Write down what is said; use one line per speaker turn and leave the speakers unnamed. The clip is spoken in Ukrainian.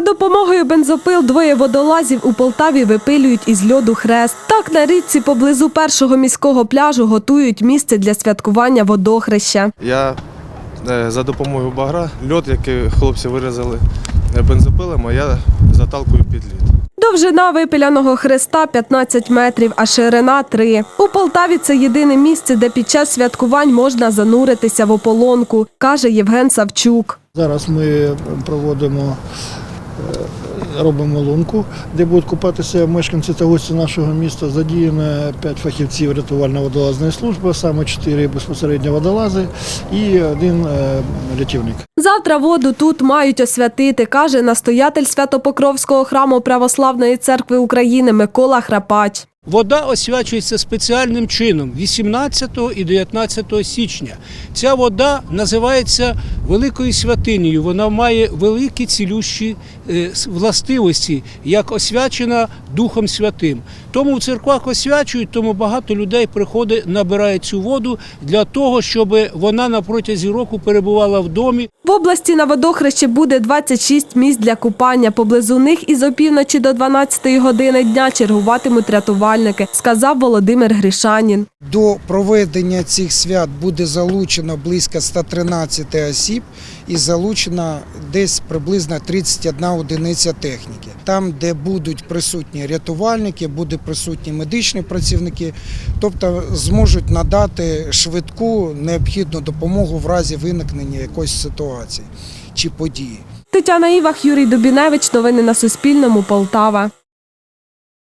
допомогою бензопил двоє водолазів у Полтаві випилюють із льоду хрест. Так на річці поблизу першого міського пляжу готують місце для святкування водохреща.
Я е, за допомогою багра льод, який хлопці вирізали е, бензопилами, я заталкую під лід.
Довжина випиляного хреста 15 метрів, а ширина 3. У Полтаві це єдине місце, де під час святкувань можна зануритися в ополонку, каже Євген Савчук.
Зараз ми проводимо, робимо лунку, де будуть купатися мешканці та гості нашого міста. Задіяно 5 фахівців рятувально-водолазної служби, саме 4 безпосередньо водолази і один е, рятівник.
Завтра воду тут мають освятити, каже настоятель Святопокровського храму Православної церкви України Микола Храпач.
Вода освячується спеціальним чином 18 і 19 січня. Ця вода називається великою святинею. Вона має великі цілющі е, властивості, як освячена Духом Святим. Тому в церквах освячують, тому багато людей приходить, набирає цю воду для того, щоб вона на протязі року перебувала в домі.
В області на водохрещі буде 26 місць для купання. Поблизу них із опівночі до 12 години дня чергуватимуть рятувальники, сказав Володимир Гришанін.
До проведення цих свят буде залучено близько 113 осіб і залучено десь приблизно 31 одиниця техніки. Там, де будуть присутні рятувальники, будуть присутні медичні працівники, тобто зможуть надати швидку необхідну допомогу в разі виникнення якоїсь ситуації чи події.
Тетяна Івах, Юрій Дубіневич. Новини на Суспільному. Полтава.